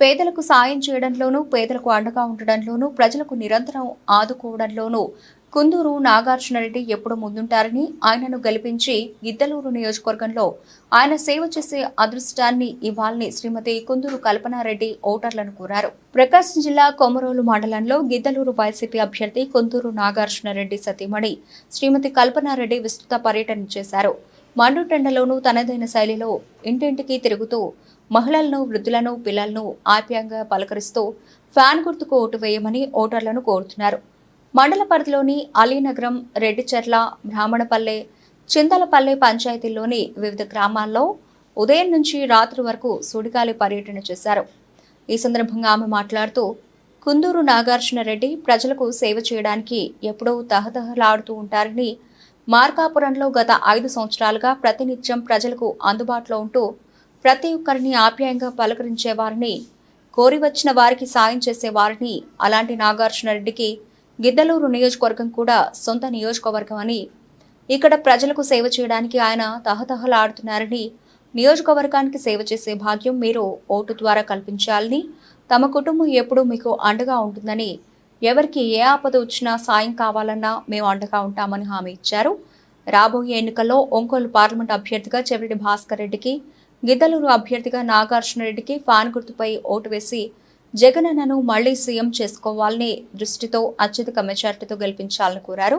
పేదలకు సాయం చేయడంలోనూ పేదలకు అండగా ఉండడంలోనూ ప్రజలకు నిరంతరం ఆదుకోవడంలోనూ కుందూరు నాగార్జునరెడ్డి ఎప్పుడు ముందుంటారని ఆయనను గెలిపించి గిద్దలూరు నియోజకవర్గంలో ఆయన సేవ చేసే అదృష్టాన్ని ఇవ్వాలని శ్రీమతి కుందూరు కల్పనారెడ్డి ఓటర్లను కోరారు. ప్రకాశం జిల్లా కొమరోలు మండలంలో గిద్దలూరు వైసీపీ అభ్యర్థి కుందూరు నాగార్జునరెడ్డి సతీమణి శ్రీమతి కల్పనారెడ్డి విస్తృత పర్యటన చేశారు. మండుటెండలోనూ తనదైన శైలిలో ఇంటింటికి తిరుగుతూ మహిళలను వృద్ధులను పిల్లలను ఆప్యాయంగా పలకరిస్తూ ఫ్యాన్ గుర్తుకు ఓటు వేయమని ఓటర్లను కోరుతున్నారు. మండల పరిధిలోని అలీనగరం రెడ్డిచెర్ల బ్రాహ్మణపల్లె చింతలపల్లె పంచాయతీల్లోని వివిధ గ్రామాల్లో ఉదయం నుంచి రాత్రి వరకు సుడిగాలి పర్యటన చేశారు. ఈ సందర్భంగా ఆమె మాట్లాడుతూ కుందూరు నాగార్జునరెడ్డి ప్రజలకు సేవ చేయడానికి ఎప్పుడూ తహతహలాడుతూ ఉంటారని మార్కాపురంలో గత ఐదు సంవత్సరాలుగా ప్రతినిత్యం ప్రజలకు అందుబాటులో ఉంటూ ప్రతి ఒక్కరిని ఆప్యాయంగా పలకరించేవారిని కోరి వచ్చిన వారికి సాయం చేసేవారిని అలాంటి నాగార్జునరెడ్డికి గిద్దలూరు నియోజకవర్గం కూడా సొంత నియోజకవర్గం అని ఇక్కడ ప్రజలకు సేవ చేయడానికి ఆయన తహతహలాడుతున్నారని నియోజకవర్గానికి సేవ చేసే భాగ్యం మీరు ఓటు ద్వారా కల్పించాలని తమ కుటుంబం ఎప్పుడూ మీకు అండగా ఉంటుందని ఎవరికి ఏ ఆపద వచ్చినా సాయం కావాలన్నా మేము అండగా ఉంటామని హామీ ఇచ్చారు. రాబోయే ఎన్నికల్లో ఒంగోలు పార్లమెంట్ అభ్యర్థిగా చెవిరెడ్డి భాస్కర్ రెడ్డికి గిద్దలూరు అభ్యర్థిగా నాగార్జున రెడ్డికి ఫ్యాన్ గుర్తుపై ఓటు వేసి జగనన్నను మళ్ళీ సీఎం చేసుకోవాలని దృష్టితో అత్యధిక మెజార్టీతో గెలిపించాలని కోరారు.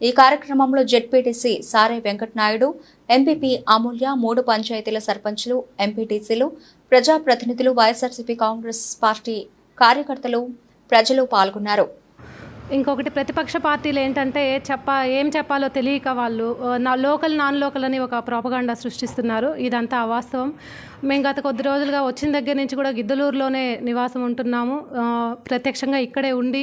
ఈ కార్యక్రమంలో జెడ్పీటీసీ సారే వెంకటనాయుడు ఎంపీపీ అమూల్య మూడు పంచాయతీల సర్పంచులు ఎంపీటీసీలు ప్రజాప్రతినిధులు వైఎస్ఆర్సీపీ కాంగ్రెస్ పార్టీ కార్యకర్తలు ప్రజలు పాల్గొన్నారు. ఇంకొకటి ప్రతిపక్ష పార్టీలు ఏంటంటే చెప్ప ఏం చెప్పాలో తెలియక వాళ్ళు నా లోకల్ నాన్ లోకల్ అని ఒక ప్రోపగాండా సృష్టిస్తున్నారు. ఇదంతా అవాస్తవం. మేము గత కొద్ది రోజులుగా వచ్చిన దగ్గర నుంచి కూడా గిద్దలూరులోనే నివాసం ఉంటున్నాము. ప్రత్యక్షంగా ఇక్కడే ఉండి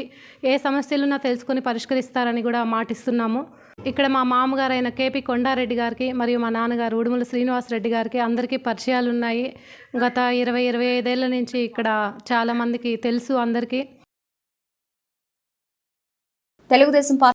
ఏ సమస్యలున్నా తెలుసుకొని పరిష్కరిస్తారని కూడా మాటిస్తున్నాము. ఇక్కడ మా మామగారు అయిన కేపీ కొండారెడ్డి గారికి మరియు మా నాన్నగారు ఉడుమల శ్రీనివాసరెడ్డి గారికి అందరికీ పరిచయాలు ఉన్నాయి గత ఇరవై ఇరవై ఐదేళ్ళ నుంచి ఇక్కడ చాలామందికి తెలుసు అందరికీ. తెలుగుదేశం పార్టీ